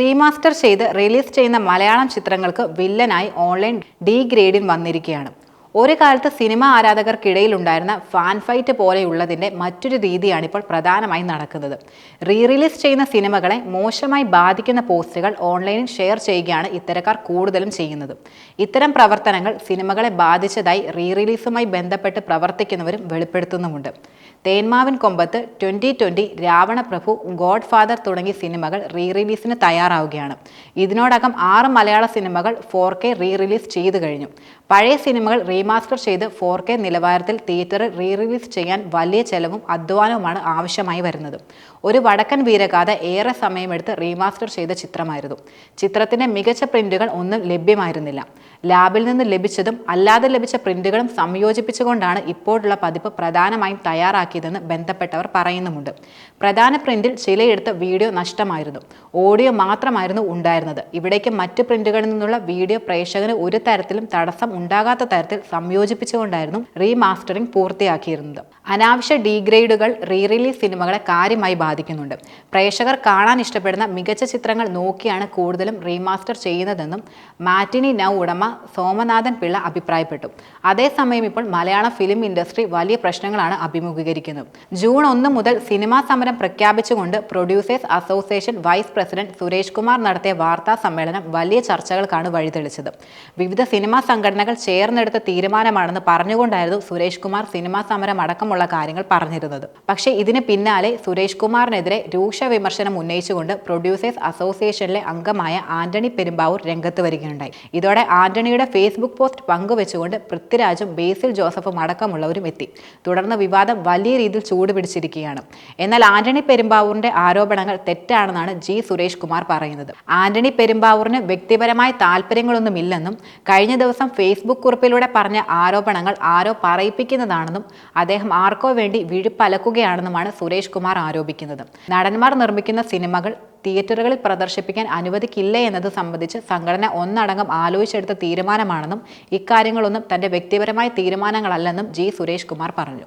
Remaster ചെയ്ത് release ചെയ്യുന്ന മലയാളം ചിത്രങ്ങൾക്ക് വില്ലനായി ഓൺലൈൻ ഡീഗ്രേഡിംഗ് വന്നിരിക്കുകയാണ്. ഒരു കാലത്ത് സിനിമ ആരാധകർക്കിടയിൽ ഉണ്ടായിരുന്ന ഫാൻ ഫൈറ്റ് പോലെയുള്ളതിന്റെ മറ്റൊരു രീതിയാണ് ഇപ്പോൾ പ്രധാനമായും നടക്കുന്നത്. റീ റിലീസ് ചെയ്യുന്ന സിനിമകളെ മോശമായി ബാധിക്കുന്ന പോസ്റ്റുകൾ ഓൺലൈനിൽ ഷെയർ ചെയ്യുകയാണ് ഇത്തരക്കാർ കൂടുതലും ചെയ്യുന്നത്. ഇത്തരം പ്രവർത്തനങ്ങൾ സിനിമകളെ ബാധിച്ചതായി റീ റിലീസുമായി ബന്ധപ്പെട്ട് പ്രവർത്തിക്കുന്നവരും വെളിപ്പെടുത്തുന്നുമുണ്ട്. Thenmavin Kombathu twenty twenty Ravanaprabhu God Father തുടങ്ങിയ സിനിമകൾ റീ റിലീസിന് തയ്യാറാവുകയാണ്. ഇതിനോടകം ആറ് മലയാള സിനിമകൾ ഫോർ കെ റീ റിലീസ് ചെയ്തു കഴിഞ്ഞു. പഴയ സിനിമകൾ റീമാസ്റ്റർ ചെയ്ത് ഫോർ കെ നിലവാരത്തിൽ തിയേറ്ററിൽ റീ റിലീസ് ചെയ്യാൻ വലിയ ചെലവും അധ്വാനവുമാണ് ആവശ്യമായി വരുന്നത്. ഒരു വടക്കൻ വീരഗാഥ ഏറെ സമയമെടുത്ത് റീമാസ്റ്റർ ചെയ്ത ചിത്രമായിരുന്നു. ചിത്രത്തിന്റെ മികച്ച പ്രിന്റുകൾ ഒന്നും ലഭ്യമായിരുന്നില്ല. ലാബിൽ നിന്ന് ലഭിച്ചതും അല്ലാതെ ലഭിച്ച പ്രിന്റുകളും സംയോജിപ്പിച്ചുകൊണ്ടാണ് ഇപ്പോഴുള്ള പതിപ്പ് പ്രധാനമായും തയ്യാറാക്കിയതെന്ന് ബന്ധപ്പെട്ടവർ പറയുന്നുമുണ്ട്. പ്രധാന പ്രിന്റിൽ ചിലയിടത്ത് വീഡിയോ നഷ്ടമായിരുന്നു. ഓഡിയോ മാത്രമായിരുന്നു ഉണ്ടായിരുന്നത്. ഇവിടേക്ക് മറ്റ് പ്രിന്റുകളിൽ നിന്നുള്ള വീഡിയോ പ്രേക്ഷകന് ഒരു തരത്തിലും തടസ്സം ഉണ്ടാകാത്ത തരത്തിൽ സംയോജിപ്പിച്ചുകൊണ്ടായിരുന്നു റീമാസ്റ്ററിംഗ് പൂർത്തിയാക്കിയിരുന്നത്. അനാവശ്യ ഡീഗ്രേഡുകൾ റീ റിലീസ് സിനിമകളെ കാര്യമായി ബാധിക്കുന്നുണ്ട്. പ്രേക്ഷകർ കാണാൻ ഇഷ്ടപ്പെടുന്ന മികച്ച ചിത്രങ്ങൾ നോക്കിയാണ് കൂടുതലും റീമാസ്റ്റർ ചെയ്യുന്നതെന്നും മാറ്റിനി നൗ ഉടമ സോമനാഥൻ പിള്ള അഭിപ്രായപ്പെട്ടു. അതേസമയം ഇപ്പോൾ മലയാള ഫിലിം ഇൻഡസ്ട്രി വലിയ പ്രശ്നങ്ങളാണ് അഭിമുഖീകരിക്കുന്നത്. ജൂൺ ഒന്ന് മുതൽ സിനിമാ സമരം പ്രഖ്യാപിച്ചുകൊണ്ട് producers association vice president Suresh Kumar നടത്തിയ വാർത്താ സമ്മേളനം വലിയ ചർച്ചകൾക്കാണ് വഴിതെളിച്ചത്. വിവിധ സിനിമാ സംഘടനകൾ ചേർന്നെടുത്ത തീരുമാനമാണെന്ന് പറഞ്ഞുകൊണ്ടായിരുന്നു സുരേഷ് കുമാർ സിനിമാ സമരം അടക്കമുള്ള കാര്യങ്ങൾ പറഞ്ഞിരുന്നത്. പക്ഷേ ഇതിന് പിന്നാലെ സുരേഷ് കുമാറിനെതിരെ രൂക്ഷ വിമർശനം ഉന്നയിച്ചുകൊണ്ട് പ്രൊഡ്യൂസേഴ്സ് അസോസിയേഷനിലെ അംഗമായ ആന്റണി പെരുമ്പാവൂർ രംഗത്ത് വരികയുണ്ടായി. ഇതോടെ ആന്റണിയുടെ ഫേസ്ബുക്ക് പോസ്റ്റ് പങ്കുവെച്ചുകൊണ്ട് പൃഥ്വിരാജും ബേസിൽ ജോസഫും അടക്കമുള്ളവരും എത്തി. തുടർന്ന് വിവാദം വലിയ രീതിയിൽ ചൂടുപിടിച്ചിരിക്കുകയാണ്. എന്നാൽ ആന്റണി പെരുമ്പാവൂരിന്റെ ആരോപണങ്ങൾ തെറ്റാണെന്നാണ് ജി സുരേഷ് കുമാർ പറയുന്നത്. ആന്റണി പെരുമ്പാവൂരിന് വ്യക്തിപരമായ താല്പര്യങ്ങളൊന്നുമില്ലെന്നും കഴിഞ്ഞ ദിവസം ഫേസ്ബുക്ക് കുറിപ്പിലൂടെ പറഞ്ഞ ആരോപണങ്ങൾ ആരോ പറയിപ്പിക്കുന്നതാണെന്നും അദ്ദേഹം ആർക്കോ വേണ്ടി വിഴിപ്പലക്കുകയാണെന്നുമാണ് സുരേഷ് കുമാർ ആരോപിക്കുന്നത്. നടന്മാർ നിർമ്മിക്കുന്ന സിനിമകൾ തിയേറ്ററുകളിൽ പ്രദർശിപ്പിക്കാൻ അനുവദിക്കില്ല എന്നത് സംബന്ധിച്ച് സംഘടന ഒന്നടങ്കം ആലോചിച്ചെടുത്ത തീരുമാനമാണെന്നും ഇക്കാര്യങ്ങളൊന്നും തന്റെ വ്യക്തിപരമായ തീരുമാനങ്ങളല്ലെന്നും ജി സുരേഷ് കുമാർ പറഞ്ഞു.